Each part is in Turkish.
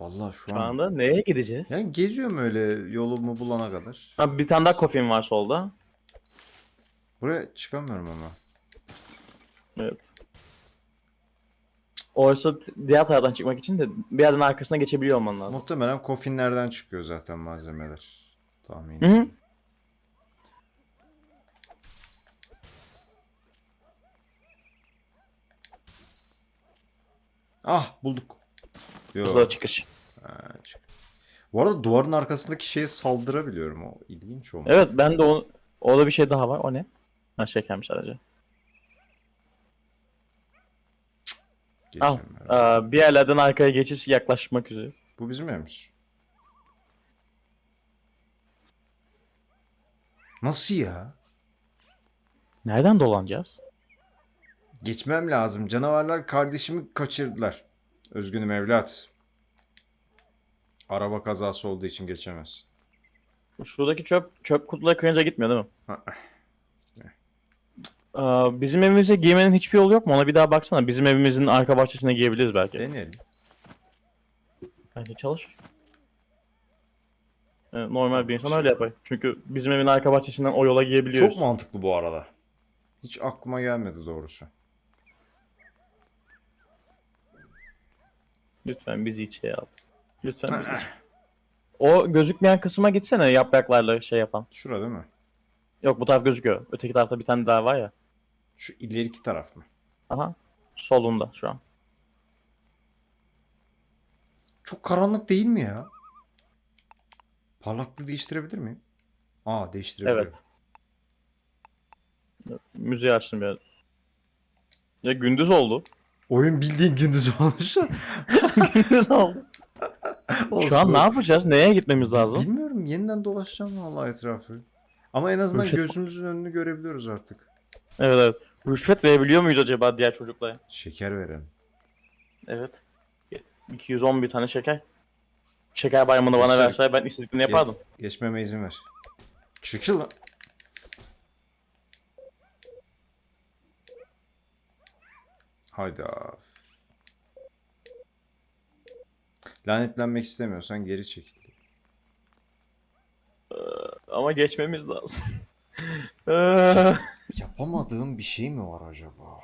Vallahi şu, Şu an. anda neye gideceğiz? Yani geziyorum öyle yolumu bulana kadar. Ha, bir tane daha kofim var solda. Buraya çıkamıyorum ama. Evet. Orası diğer taraftan çıkmak için de bir yerden arkasına geçebiliyor olman lazım. Muhtemelen kofinlerden çıkıyor zaten malzemeler. Tahmin. Hı hı. Ah bulduk. Yo. Hızlı çıkış. Ha, çık. Bu arada duvarın arkasındaki şeye saldırabiliyorum. O ilginç olmuş. Evet ben de o orada bir şey daha var. O ne? Ha şekermiş sadece. Al. Aa, bir yerlerden arkaya geçiş yaklaşmak üzere. Bu bizim evimiz. Nasıl ya? Nereden dolanacağız? Geçmem lazım. Canavarlar kardeşimi kaçırdılar. Özgünüm evlat. Araba kazası olduğu için geçemezsin. Şuradaki çöp çöp kutuları kırınca gitmiyor değil mi? Ha, Aa, bizim evimize giymenin hiçbir yolu yok mu? Ona bir daha baksana. Bizim evimizin arka bahçesine giyebiliriz belki. Deneyelim. Bence çalış. Evet, normal bir insan öyle yapar. Çünkü bizim evin arka bahçesinden o yola giyebiliyoruz. Çok mantıklı bu arada. Hiç aklıma gelmedi doğrusu. Lütfen bizi içeri al. Lütfen bizi içeri. O gözükmeyen kısma gitsene yapraklarla şey yapan. Şurada değil mi? Yok bu taraf gözüküyor. Öteki tarafta bir tane daha var ya. Şu ileriki taraf mı? Aha. Solunda şu an. Çok karanlık değil mi ya? Parlaklığı değiştirebilir miyim? Aa değiştirebiliyorum. Evet. Müziği açtım biraz. Ya gündüz oldu. Oyun bildiğin gündüz olmuş. gündüz oldu. Olsun. Şu an ne yapacağız? Neye gitmemiz lazım? Bilmiyorum. Yeniden dolaşacağım vallahi etrafı. Ama en azından Rüşvet- gözümüzün önünü görebiliyoruz artık. Evet evet. Rüşvet verebiliyor muyuz acaba diğer çocuklara? Şeker verelim. Evet. 211 tane şeker. Şeker bayramını bana Geçelim. verseler ben istediklerini yapardım. Geçmeme izin ver. Çekil lan. Hayda. Lanetlenmek istemiyorsan geri çekil. Ama geçmemiz lazım. Eee, Yapamadığım bir şey mi var acaba?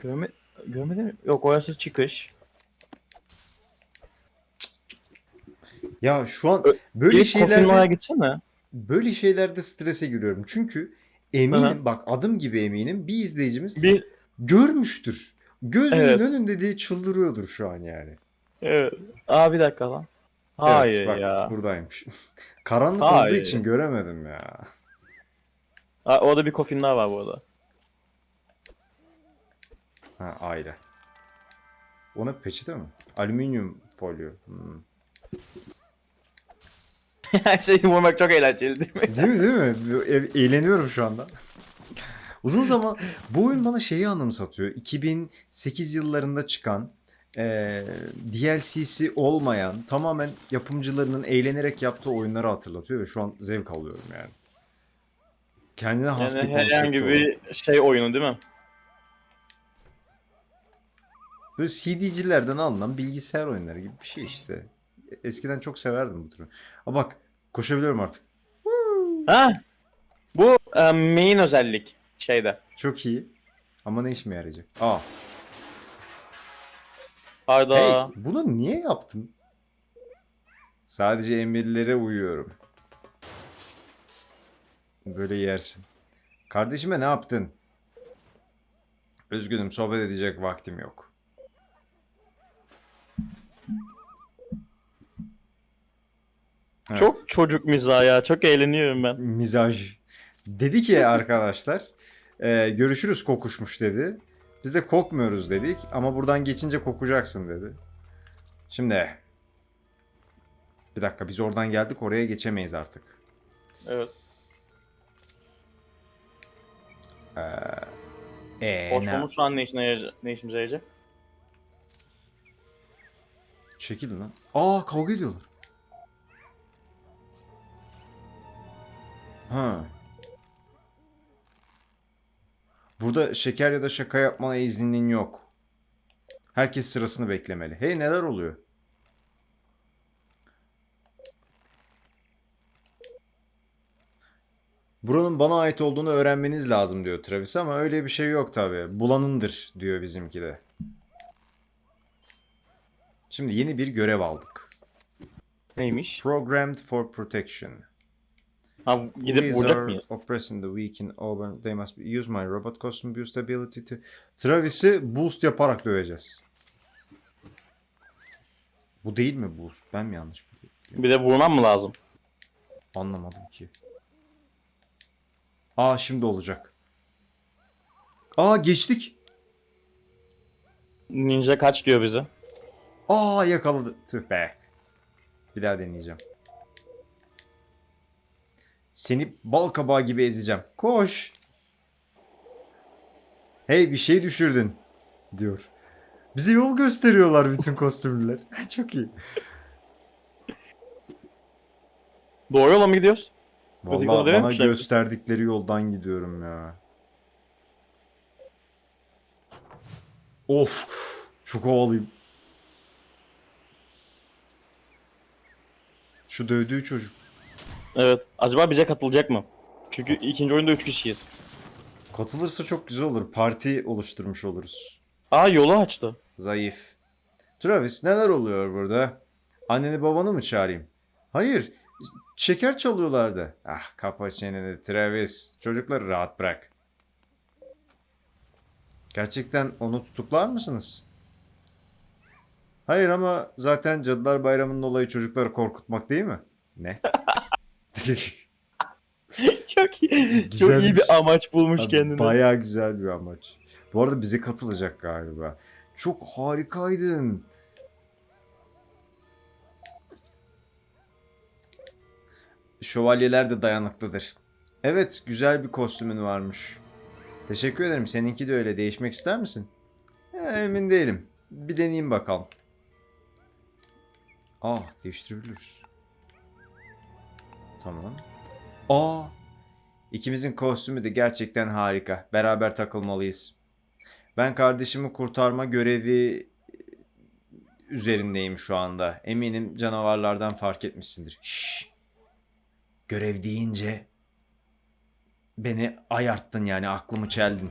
Görme, görmedi mi? Yok orası çıkış. Ya şu an Ö- böyle İlk şeylerde gitsene. böyle şeylerde strese giriyorum. Çünkü eminim hı. bak adım gibi eminim bir izleyicimiz Bir görmüştür. Gözünün Evet. önünde diye çıldırıyordur şu an yani. evet. Aa bir dakika lan. Hayır evet, bak, ya. buradaymış. Karanlık olduğu Hayır. için göremedim ya. Aa, orada bir kofinler var bu arada. Ha aile. Ona peçete mi? Alüminyum folyo. Hmm. Her şeyi vurmak çok eğlenceli değil mi? Değil mi değil mi? E- eğleniyorum şu anda. Uzun zaman bu oyun bana şeyi anımsatıyor. 2008 yıllarında çıkan eee DLC'si olmayan tamamen yapımcılarının eğlenerek yaptığı oyunları hatırlatıyor ve şu an zevk alıyorum yani. Kendine has Yani bir herhangi olan. bir şey oyunu değil mi? Böyle CD'cilerden alınan bilgisayar oyunları gibi bir şey işte. Eskiden çok severdim bu türü. Ama bak koşabiliyorum artık. Ha? Bu e, main özellik şeyde. Çok iyi. Ama ne işime yarayacak? Aa. Arda. Hey, bunu niye yaptın? Sadece emirlere uyuyorum. Böyle yersin. Kardeşime ne yaptın? Üzgünüm sohbet edecek vaktim yok. Evet. Çok çocuk mizahı ya. Çok eğleniyorum ben. mizaj. Dedi ki arkadaşlar e, görüşürüz kokuşmuş dedi. Biz de kokmuyoruz dedik ama buradan geçince kokacaksın dedi. Şimdi bir dakika biz oradan geldik oraya geçemeyiz artık. Evet. Ee, ne? Koşmamız şu an ne, işine yarayacak, ne işimize yarayacak? Çekilin lan. Aa kavga ediyorlar. Ha. Burada şeker ya da şaka yapmana iznin yok. Herkes sırasını beklemeli. Hey neler oluyor? Buranın bana ait olduğunu öğrenmeniz lazım diyor Travis ama öyle bir şey yok tabi. Bulanındır diyor bizimki de. Şimdi yeni bir görev aldık. Neymiş? Programmed for Protection. Ha gidip These vuracak mıyız? oppressing the weak in Auburn. They must be- use my robot costume boost ability to... Travis'i boost yaparak döveceğiz. Bu değil mi boost? Ben mi yanlış biliyorum? Bir de vurmam mı lazım? Anlamadım ki. Aa şimdi olacak. Aa geçtik. Ninja kaç diyor bize? Aa yakaladı. Tüh be. Bir daha deneyeceğim. Seni bal kabağı gibi ezeceğim. Koş. Hey bir şey düşürdün. Diyor. Bize yol gösteriyorlar bütün kostümlüler. Çok iyi. Doğru yola mı gidiyoruz? Öteki yola Vallahi bana şey- gösterdikleri yoldan gidiyorum ya. Of. Çok havalıyım. Şu dövdüğü çocuk. Evet. Acaba bize katılacak mı? Çünkü ikinci oyunda 3 kişiyiz. Katılırsa çok güzel olur. Parti oluşturmuş oluruz. Aa yolu açtı. Zayıf. Travis neler oluyor burada? Anneni babanı mı çağırayım? Hayır. Şeker çalıyorlardı. Ah kapa çeneni Travis. Çocukları rahat bırak. Gerçekten onu tutuklar mısınız? Hayır ama zaten Cadılar Bayramı'nın olayı çocukları korkutmak değil mi? Ne? Çok iyi. Çok Güzelmiş. iyi bir amaç bulmuş Abi, kendine. Bayağı güzel bir amaç. Bu arada bize katılacak galiba. Çok harikaydın. Şövalyeler de dayanıklıdır. Evet, güzel bir kostümün varmış. Teşekkür ederim. Seninki de öyle. Değişmek ister misin? Eh, emin değilim. Bir deneyeyim bakalım. Ah, değiştirebiliriz. Tamam. Aa, İkimizin kostümü de gerçekten harika. Beraber takılmalıyız. Ben kardeşimi kurtarma görevi üzerindeyim şu anda. Eminim canavarlardan fark etmişsindir. Şşş. Görev deyince beni ayarttın yani aklımı çeldin.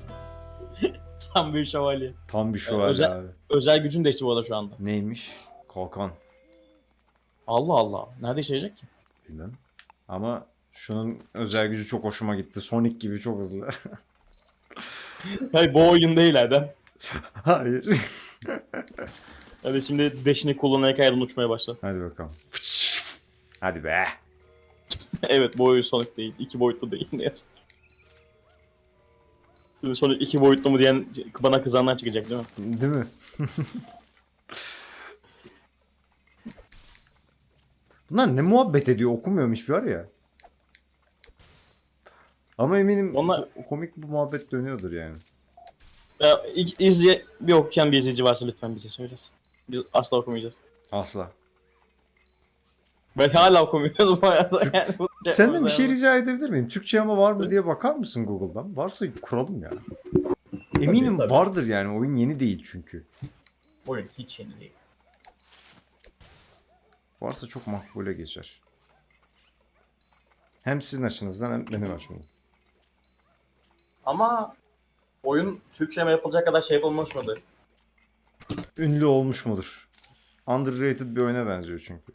Tam bir şövalye. Tam bir şövalye özel- abi. Özel gücün değişti bu arada şu anda. Neymiş? Kalkan. Allah Allah. Nerede işleyecek ki? Bilmem. Ama şunun özel gücü çok hoşuma gitti. Sonic gibi çok hızlı. Hayır bu oyun değil Erdem. Hayır. Hadi şimdi deşini kullanarak ayrılın uçmaya başla. Hadi bakalım. Hadi be. evet bu oyun Sonic değil. iki boyutlu değil ne yazık. Şimdi Sonic iki boyutlu mu diyen bana kızanlar çıkacak değil mi? Değil mi? Bunlar ne muhabbet ediyor okumuyorum hiçbir var ya. Ama eminim Onlar- komik bir muhabbet dönüyordur yani. Ya, izle, bir okuyan bir izleyici varsa lütfen bize söylesin. Biz asla okumayacağız. Asla. Ben hala okumuyoruz bu arada yani. Bu- Senden bir şey rica edebilir miyim? Türkçe ama var mı diye bakar mısın Google'dan? Varsa kuralım ya. Eminim tabii. vardır yani. Oyun yeni değil çünkü. Oyun hiç yeni değil. Varsa çok makbule geçer. Hem sizin açınızdan hem benim açımdan. Ama oyun Türkçe mi yapılacak kadar şey yapılmış mıdır? Ünlü olmuş mudur? Underrated bir oyuna benziyor çünkü.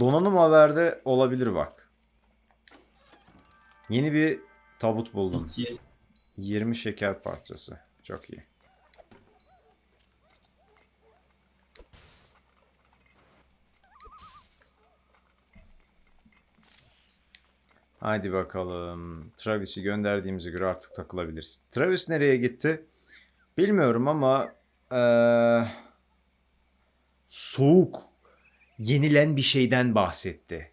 Donanım haberde olabilir bak. Yeni bir tabut buldum. İki. 20 şeker parçası. Çok iyi. Haydi bakalım. Travis'i gönderdiğimize göre artık takılabiliriz. Travis nereye gitti? Bilmiyorum ama eee, soğuk yenilen bir şeyden bahsetti.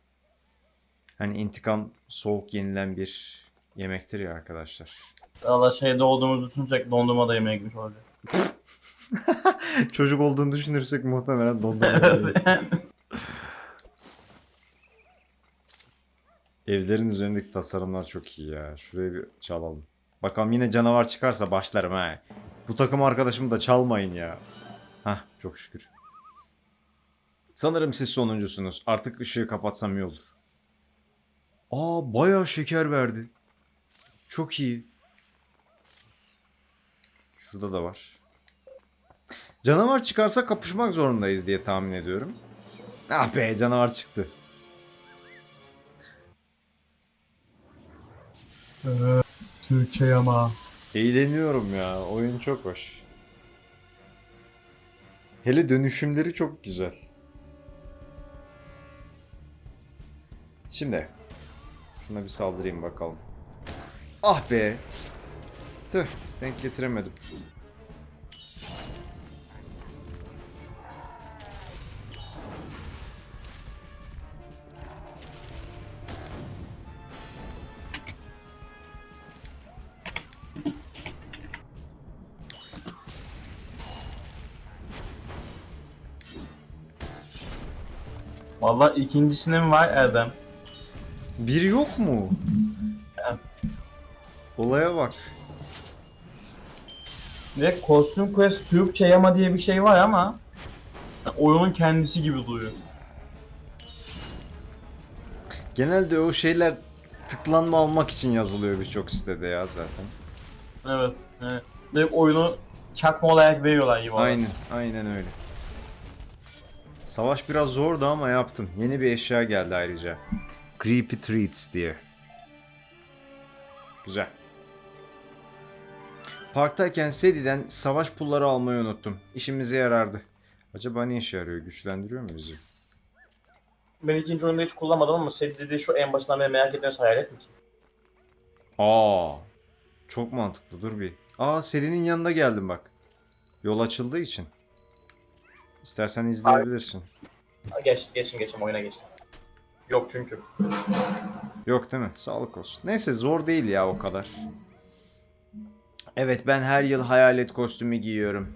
Hani intikam soğuk yenilen bir yemektir ya arkadaşlar. Valla şeyde olduğumuzu düşünsek dondurma da yemeğe gitmiş olacak. Çocuk olduğunu düşünürsek muhtemelen dondurma. Evlerin üzerindeki tasarımlar çok iyi ya. Şuraya bir çalalım. Bakalım yine canavar çıkarsa başlarım ha. Bu takım arkadaşımı da çalmayın ya. Hah çok şükür. Sanırım siz sonuncusunuz. Artık ışığı kapatsam iyi olur. Aa bayağı şeker verdi. Çok iyi. Şurada da var. Canavar çıkarsa kapışmak zorundayız diye tahmin ediyorum. Ah be canavar çıktı. Türkçe ama. Eğleniyorum ya. Oyun çok hoş. Hele dönüşümleri çok güzel. Şimdi şuna bir saldırayım bakalım. Ah be. Tüh, denk getiremedim. Valla ikincisinin var Erdem. Bir yok mu? Olaya bak. Ve Costume Quest Türkçe yama diye bir şey var ama yani oyunun kendisi gibi duruyor. Genelde o şeyler tıklanma almak için yazılıyor birçok sitede ya zaten. Evet. evet. Direkt oyunu çakma olarak veriyorlar gibi. olarak. Aynen, aynen öyle. Savaş biraz zordu ama yaptım. Yeni bir eşya geldi ayrıca. Creepy Treats diye. Güzel. Parktayken Sedi'den savaş pulları almayı unuttum. İşimize yarardı. Acaba ne işe yarıyor? Güçlendiriyor mu bizi? Ben ikinci oyunda hiç kullanmadım ama Sedi dediği şu en başından beri merak ettiğiniz hayalet mi ki? Aa, çok mantıklı. Dur bir. Aa, Sedi'nin yanında geldim bak. Yol açıldığı için. İstersen izleyebilirsin. Ha, Geç, geçin geçin oyuna geçin. Yok çünkü. Yok değil mi? Sağlık olsun. Neyse zor değil ya o kadar. Evet ben her yıl hayalet kostümü giyiyorum.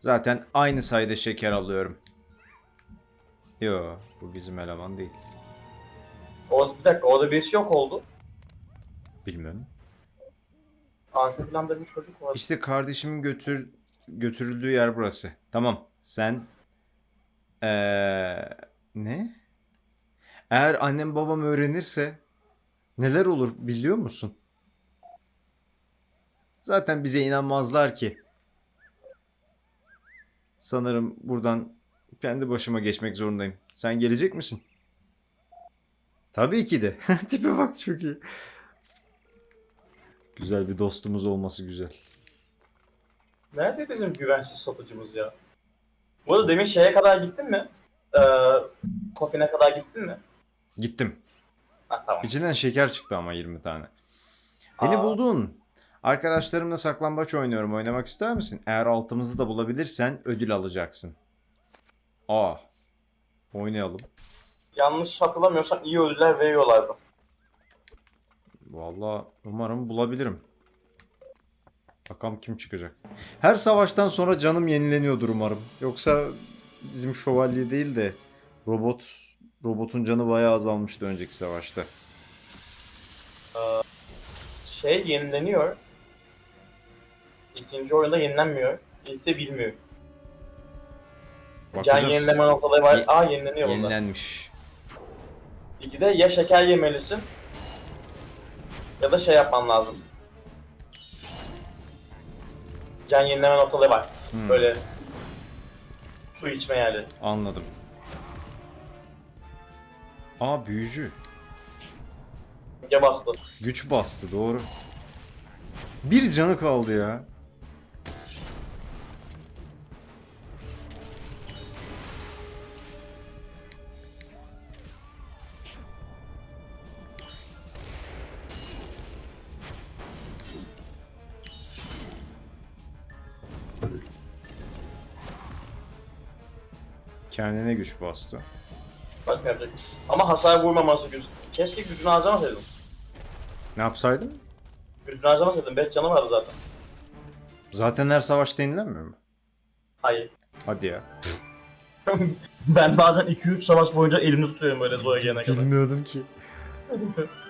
Zaten aynı sayıda şeker alıyorum. Yo bu bizim eleman değil. O, bir dakika orada birisi yok oldu. Bilmiyorum. Arka planda bir çocuk var. İşte kardeşimin götür götürüldüğü yer burası. Tamam sen Eee ne? Eğer annem babam öğrenirse neler olur biliyor musun? Zaten bize inanmazlar ki. Sanırım buradan kendi başıma geçmek zorundayım. Sen gelecek misin? Tabii ki de. Tipe bak çok iyi. Güzel bir dostumuz olması güzel. Nerede bizim güvensiz satıcımız ya? Bu arada demin şeye kadar gittin mi? Ee, Kofine kadar gittin mi? Gittim. Ha tamam. İçinden şeker çıktı ama 20 tane. Beni Aa. buldun. Arkadaşlarımla saklambaç oynuyorum. Oynamak ister misin? Eğer altımızı da bulabilirsen ödül alacaksın. Aa. Oynayalım. Yanlış hatırlamıyorsam iyi ödüller veriyorlardı. Vallahi umarım bulabilirim. Bakalım kim çıkacak. Her savaştan sonra canım yenileniyordur umarım. Yoksa bizim şövalye değil de robot robotun canı bayağı azalmıştı önceki savaşta. Şey yenileniyor. İkinci oyunda yenilenmiyor. İlkte bilmiyor. Can Bakacağız. yenileme noktaları var. Ye- Aa yenileniyor bunda. Yenilenmiş. İkide ya şeker yemelisin ya da şey yapman lazım. Can yenileme noktaları var. Hmm. Böyle su içme yerleri. Anladım. Aa büyücü. Ya bastı. Güç bastı doğru. Bir canı kaldı ya. Kendine güç bastı. Bak yapacak. Ama hasar vurmaması güç. Keşke gücünü harcamasaydın. Ne yapsaydın? Gücünü harcamasaydın. 5 canı vardı zaten. Zaten her savaşta yenilenmiyor mu? Hayır. Hadi ya. ben bazen 2-3 savaş boyunca elimde tutuyorum böyle Zoya gelene kadar. Bilmiyordum ki.